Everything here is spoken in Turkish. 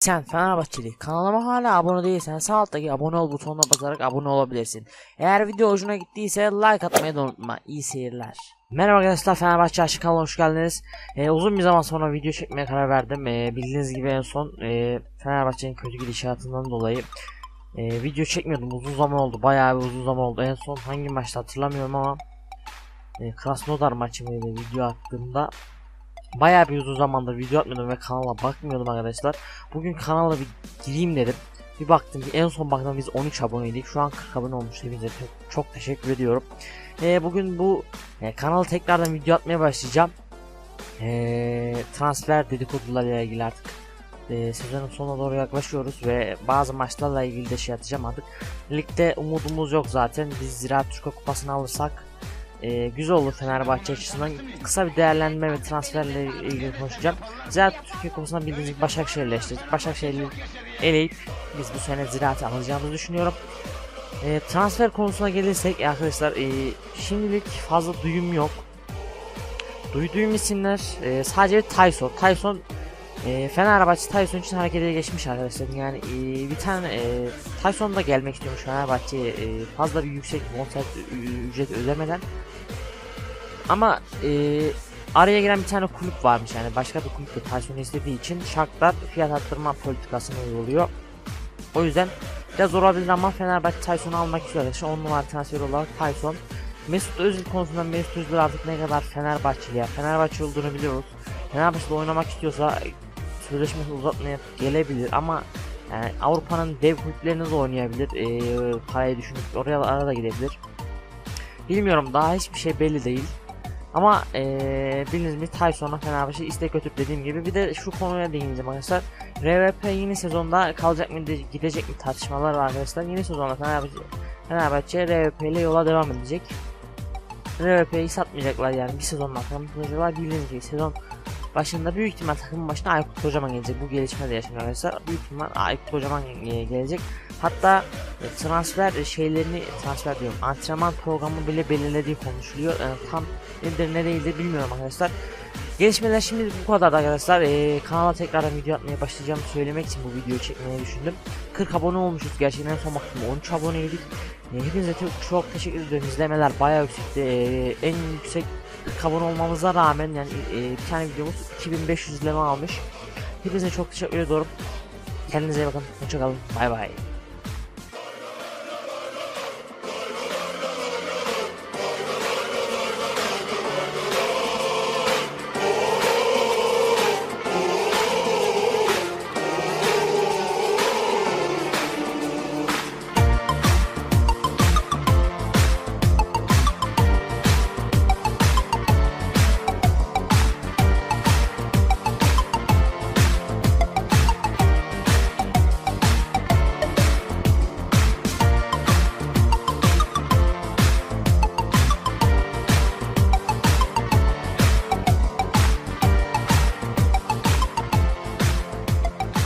Sen Fenerbahçeli kanalıma hala abone değilsen sağ alttaki abone ol butonuna basarak abone olabilirsin. Eğer video hoşuna gittiyse like atmayı da unutma. İyi seyirler. Merhaba arkadaşlar Fenerbahçe Aşık kanalına hoş geldiniz. Ee, uzun bir zaman sonra video çekmeye karar verdim. Ee, bildiğiniz gibi en son e, Fenerbahçe'nin kötü gidişatından dolayı e, video çekmiyordum. Uzun zaman oldu. Bayağı bir uzun zaman oldu. En son hangi maçta hatırlamıyorum ama e, Krasnodar maçı mıydı video attığımda Bayağı bir uzun zamandır video atmıyordum ve kanala bakmıyordum arkadaşlar. Bugün kanala bir gireyim dedim. Bir baktım ki en son baktım biz 13 aboneydik. Şu an 40 abone olmuş. Hepinize çok, çok teşekkür ediyorum. Ee, bugün bu e, kanalı tekrardan video atmaya başlayacağım. Ee, transfer dedikodularıyla ilgili artık e, sezonun sonuna doğru yaklaşıyoruz ve bazı maçlarla ilgili de şey atacağım artık. Ligde umudumuz yok zaten. Biz Ziraat Türkiye Kupası'nı alırsak e, güzel olur Fenerbahçe açısından. Kısa bir değerlendirme ve transferle ilgili konuşacağım. Ziraat Türkiye Kupası'ndan bildiğiniz gibi Başakşehir'le eşleştik. Başakşehir'i eleyip biz bu sene Ziraat'ı alacağımızı düşünüyorum. E, transfer konusuna gelirsek arkadaşlar e, şimdilik fazla duyum yok. Duyduğum isimler e, sadece Tyson. Tyson e, Fenerbahçe Tyson için harekete geçmiş arkadaşlar. Yani e, bir tane e, Tyson da gelmek istiyormuş Fenerbahçe'ye e, fazla bir yüksek bonservis ücret ödemeden. Ama e, araya giren bir tane kulüp varmış yani başka bir kulüp de Tyson'u istediği için Shakhtar fiyat arttırma politikasını uyguluyor. O yüzden biraz zor olabilir ama Fenerbahçe Tyson'u almak istiyor arkadaşlar. 10 numara transfer olarak Tyson. Mesut Özil konusunda Mesut Özil artık ne kadar Fenerbahçeli ya Fenerbahçe olduğunu biliyoruz. Fenerbahçe'de oynamak istiyorsa sözleşmesini uzatmaya gelebilir ama yani Avrupa'nın dev kulüplerinde de oynayabilir. Ee, parayı düşünüp oraya arada gidebilir. Bilmiyorum daha hiçbir şey belli değil. Ama ee, bildiğiniz gibi Tyson'a Fenerbahçe istek götürüp dediğim gibi bir de şu konuya değineceğim arkadaşlar. RVP yeni sezonda kalacak mı gidecek mi tartışmalar var arkadaşlar. Yeni sezonda Fenerbahçe, Fenerbahçe RVP ile yola devam edecek. RVP'yi satmayacaklar yani bir sezondan sonra satacaklar. Bildiğiniz gibi sezon başında büyük ihtimal takımın başına Aykut Kocaman gelecek. Bu gelişme de yaşanıyor arkadaşlar. Büyük ihtimal Aykut Kocaman e, gelecek. Hatta e, transfer şeylerini transfer diyorum. Antrenman programı bile belirlediği konuşuluyor. Yani tam nedir ne değildir bilmiyorum arkadaşlar. Gelişmeler şimdi bu kadar arkadaşlar. Ee, kanala tekrardan video atmaya başlayacağım söylemek için bu videoyu çekmeyi düşündüm. 40 abone olmuşuz. Gerçekten en son baktım 13 aboneydik. Ee, hepinize çok, çok teşekkür ediyorum. İzlemeler bayağı yüksekti. Ee, en yüksek 40 abone olmamıza rağmen yani e, bir tane videomuz 2500 izleme almış. Hepinize çok teşekkür ediyorum. Kendinize iyi bakın. Hoşçakalın. Bay bay.